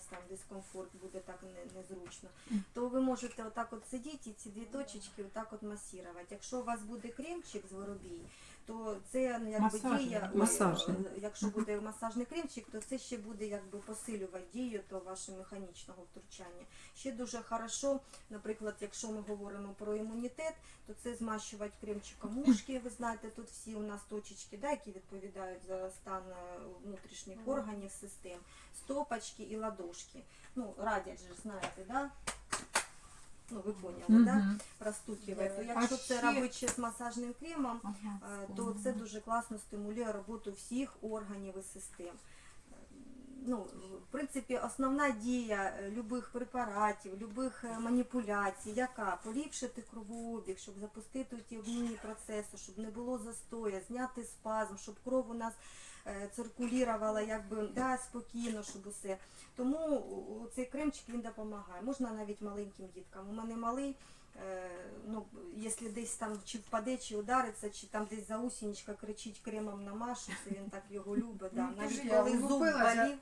якась там дискомфорт, буде так не- незручно, то ви можете отак от сидіти і ці дві точечки отак от масірувати. Якщо у вас буде кремчик з воробій, то це ну, якби Масажний. дія, Масажний. е, якщо буде масажний кремчик, то це ще буде якби посилювати дію того вашого механічного втручання. Ще дуже хорошо, наприклад, якщо ми говоримо про імунітет, то це змащувати кремчиком мушки. Ви знаєте, тут всі у нас точечки, да, які відповідають за стан е, внутрішніх органів, систем, стопочки і ладошки. Ну, радять же, знаєте, да? Ну, ви поняли, да? Мгм. Простукивать. якщо А це ще- робити ще з масажним кремом, Ага, Е, то це дуже класно стимулює роботу всіх органів і систем. Ну, в принципі, основна дія е, любих препаратів, любих е, маніпуляцій, яка поліпшити кровообіг, щоб запустити ті обмінні процеси, щоб не було застоя, зняти спазм, щоб кров у нас е, циркулювала якби да, спокійно, щоб усе. Тому цей кремчик він допомагає. Можна навіть маленьким діткам. У мене малий. Якщо десь там чи впаде, чи удариться, чи там десь заусінечка кричить кремом намашу, це він так його любить. Да. Ну, Навіть коли зуб болів,